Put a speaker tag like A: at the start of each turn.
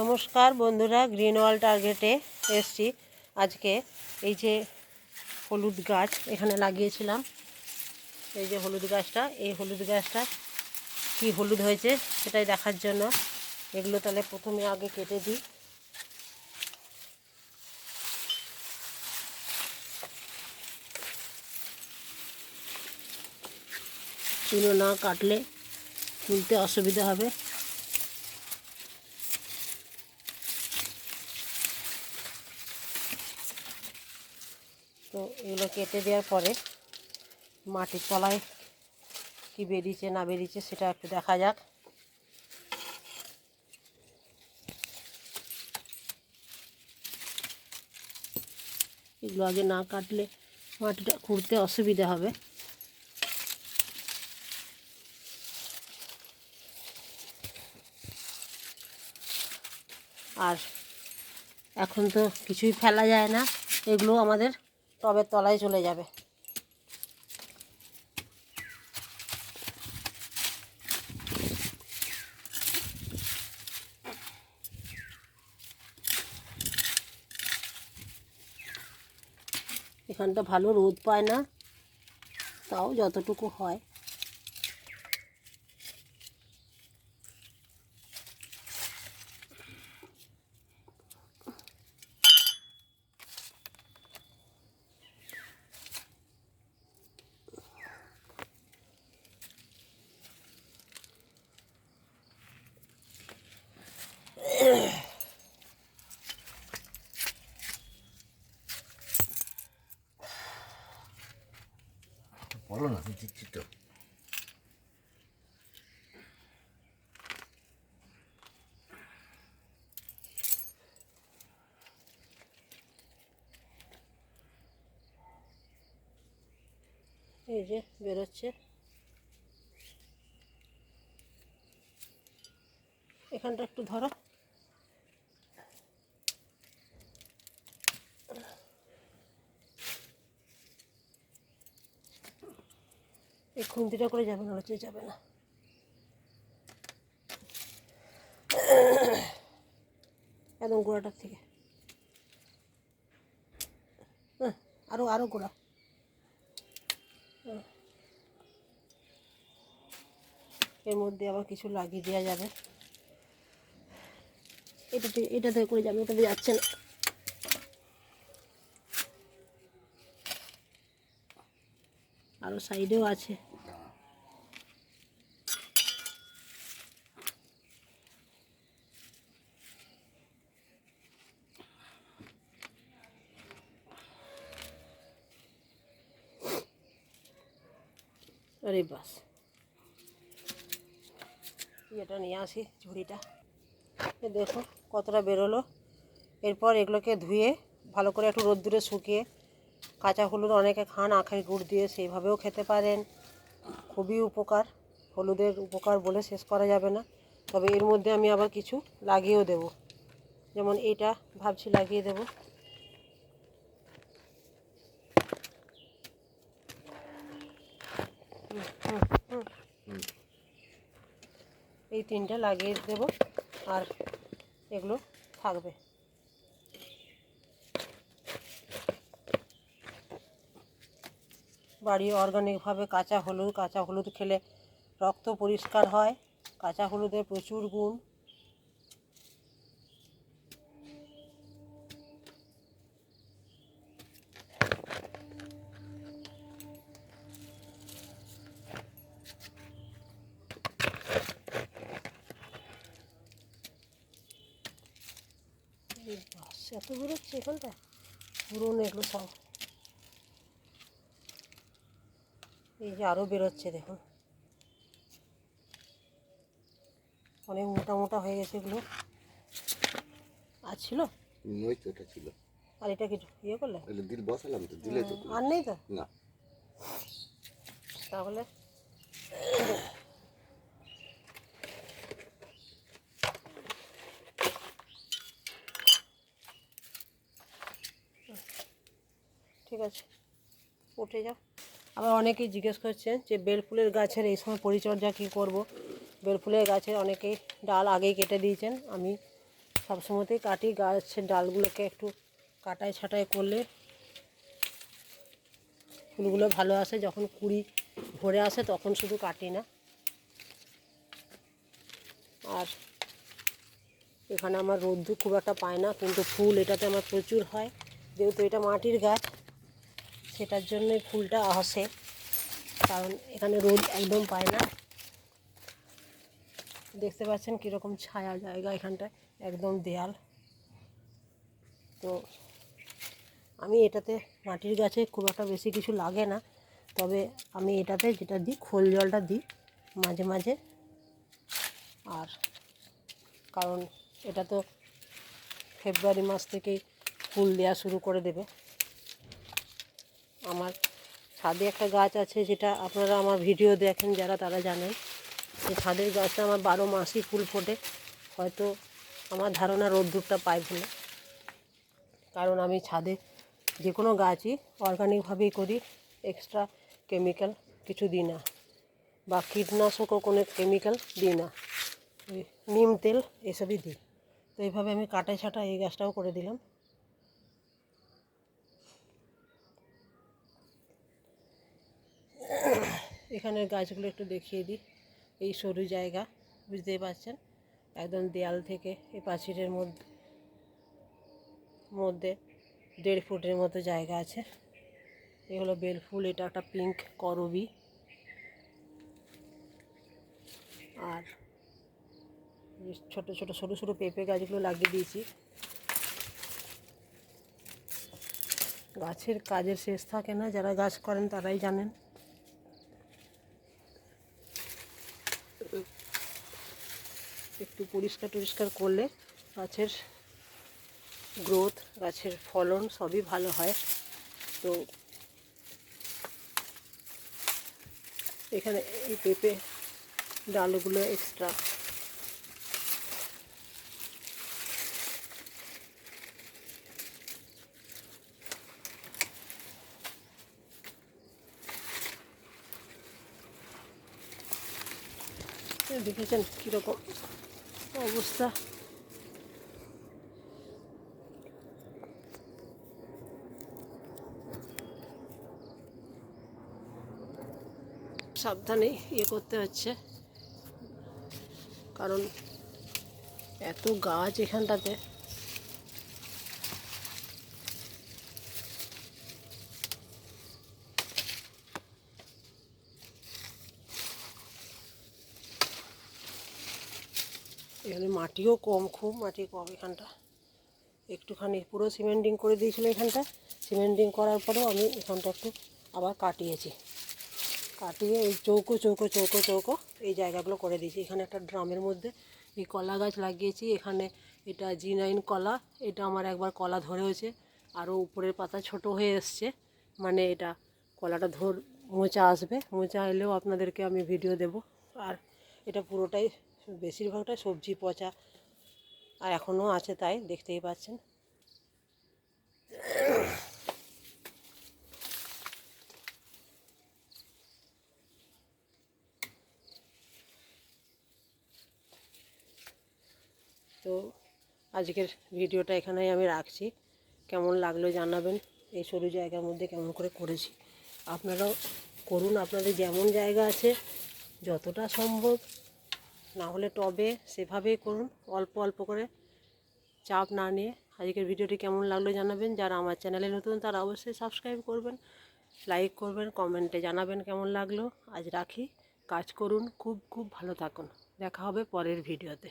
A: নমস্কার বন্ধুরা গ্রিন ওয়াল টার্গেটে এসছি। আজকে এই যে হলুদ গাছ এখানে লাগিয়েছিলাম। এই যে হলুদ গাছটা, এই হলুদ গাছটা কি হলুদ হয়েছে সেটাই দেখার জন্য। এগুলো তাহলে প্রথমে আগে কেটে দিই। চুলো না কাটলে তুলতে অসুবিধা হবে। তো এগুলো কেটে দেওয়ার পরে মাটির তলায় কি বেরিয়েছে না বেরিয়েছে সেটা একটু দেখা যাক। এগুলো আগে না কাটলে মাটিটা খুঁড়তে অসুবিধা হবে। আর এখন তো কিছুই ফেলা যায় না। এগুলো আমাদের টবের তলায় চলে যাবে। এখানটা ভালো রোদ পায় না তাও যতটুকু হয়
B: বলো না আমি দিচ্ছি
A: এই যে বেরোচ্ছে। এখানটা একটু ধরো। এই খুন্তিটা করে যাবে না হচ্ছে যাবে না। একদম গোড়াটার থেকে। হ্যাঁ, আরও আরও গোড়া। এর মধ্যে আবার কিছু লাগিয়ে দেওয়া যাবে। এটাতে এটাতে করে যাবে ওটাতে যাচ্ছে না। আরও সাইডেও আছে। এটা নিয়ে আসি ঝুড়িটা। দেখো কতটা বেরোলো। এরপর এগুলোকে ধুয়ে ভালো করে একটু রোদ্দুরে শুকিয়ে কাঁচা হলুদ অনেকে খান, আখের গুড় দিয়ে সেইভাবেও খেতে পারেন। খুবই উপকার, হলুদের উপকার বলে শেষ করা যাবে না। তবে এর মধ্যে আমি আবার কিছু লাগিয়েও দেব। যেমন এটা ভাবছি লাগিয়ে দেব। এই তিনটা লাগিয়ে দেব, আর এগুলো থাকবে। বাড়ি অর্গানিকভাবে কাঁচা হলুদ কাঁচা হলুদ খেলে রক্ত পরিষ্কার হয়, কাঁচা হলুদে প্রচুর গুণ। এত বেরোচ্ছে এখানটা? পুরনো এগুলো সব। এই যে আরও বেরোচ্ছে দেখুন। অনেক মোটা মোটা হয়ে গেছে এগুলো। আর ছিল?
B: ওই তো এটা ছিল।
A: আর এটা কি ইয়ে করলে?
B: তাহলে দিল বসালাম তো দিলে তো।
A: আর নেই তো?
B: না।
A: তাহলে? ঠিক আছে। উঠে যাও। আবার অনেকেই জিজ্ঞেস করছেন যে বেলফুলের গাছের এই সময় পরিচর্যা কী করব? বেলফুলের গাছের অনেকেই ডাল আগেই কেটে দিয়েছেন। আমি সবসময়তেই কাটি, গাছের ডালগুলোকে একটু কাটাই ছাটাই করলে ফুলগুলো ভালো আসে। যখন কুড়ি ভরে আসে তখন শুধু কাটি না। আর এখানে আমার রোদ্দুর খুব একটা পায় না, কিন্তু ফুল এটাতে আমার প্রচুর হয়। যেহেতু এটা মাটির গাছ সেটার জন্যই ফুলটা আসে, কারণ এখানে রোদ একদম পায় না। দেখতে পাচ্ছেন কীরকম ছায়া জায়গা এখানটায়, একদম দেয়াল। তো আমি এটাতে মাটির গাছে খুব একটা বেশি কিছু লাগে না, তবে আমি এটাতে যেটা দিই, খোল জলটা দিই মাঝে মাঝে। আর কারণ এটা তো ফেব্রুয়ারি মাস থেকেই ফুল দেওয়া শুরু করে দেবে। আমার ছাদে একটা গাছ আছে যেটা আপনারা আমার ভিডিও দেখেন, যারা তারা জানেন। যে ছাদের গাছটা আমার বারো মাসই ফুল ফোটে। হয়তো আমার ধারণা রোদ্দুরটা পাই বলে কারণ আমি ছাদে যে কোনো গাছই অর্গানিকভাবেই করি এক্সট্রা কেমিক্যাল কিছু দিই না। বা কীটনাশকও কোনো কেমিক্যাল দিই না। নিম তেল এসবই দিই। তো এইভাবে আমি কাটাই ছাটা এই গাছটাও করে দিলাম। এখানের গাছগুলো একটু দেখিয়ে দিই। এই সরু জায়গা, বুঝতেই পারছেন? একদম দেয়াল থেকে এই প্রাচীরের মধ্যে মধ্যে দেড় ফুটের মতো জায়গা আছে। এই হলো বেলফুল এটা একটা পিঙ্ক করবি। আর ছোট ছোট, সরু সরু পেঁপে গাছগুলো লাগিয়ে দিয়েছি। গাছের কাজের শেষ থাকে না, যারা গাছ করেন তারাই জানেন। একটু পরিষ্কার টরিষ্কার করলে গাছের গ্রোথ গাছের ফলন সবই ভালো হয়। তো এখানে এই পেঁপে ডালগুলো এক্সট্রা দেখেছেন কীরকম? অবস্থা। সাবধানে ইয়ে করতে হচ্ছে। কারণ এত গাছ এখানটাতে। এখানে মাটিও কম, খুব মাটি কম এখানটা। একটুখানি পুরো সিমেন্টিং করে দিয়েছিল এখানটা। সিমেন্টিং করার পরেও আমি এখানটা একটু আবার কাটিয়েছি। কাটিয়ে এই চৌকো চৌকো চৌকো চৌকো এই জায়গাগুলো করে দিয়েছি। এখানে একটা ড্রামের মধ্যে এই কলা গাছ লাগিয়েছি। এখানে এটা জি নাইন কলা, এটা আমার একবার কলা ধরেওছে আরও উপরের পাতা ছোট হয়ে এসছে। মানে এটা কলাটা ধর, মোচা আসবে। মোচা এলেও আপনাদেরকে আমি ভিডিও দেব। আর এটা পুরোটাই বেশিরভাগটাই সবজি পচা। আর এখনও আছে তাই, দেখতেই পাচ্ছেন। তো আজকের ভিডিওটা এখানেই আমি রাখছি। কেমন লাগল জানাবেন, এই সরু জায়গার মধ্যে কেমন করে করেছি। আপনারাও করুন, আপনাদের যেমন জায়গা আছে, যতটা সম্ভব না হলে টবে সেভাবেই করুন। অল্প অল্প করে চাপ না নিয়ে আজকের ভিডিওটি কেমন লাগল জানাবেন। যারা আমার চ্যানেলে নতুন তারা অবশ্যই সাবস্ক্রাইব করবেন, লাইক করবেন, কমেন্টে জানাবেন কেমন লাগল। আজ রাখি, কাজ করুন, খুব খুব ভালো থাকুন। দেখা হবে পরের ভিডিওতে।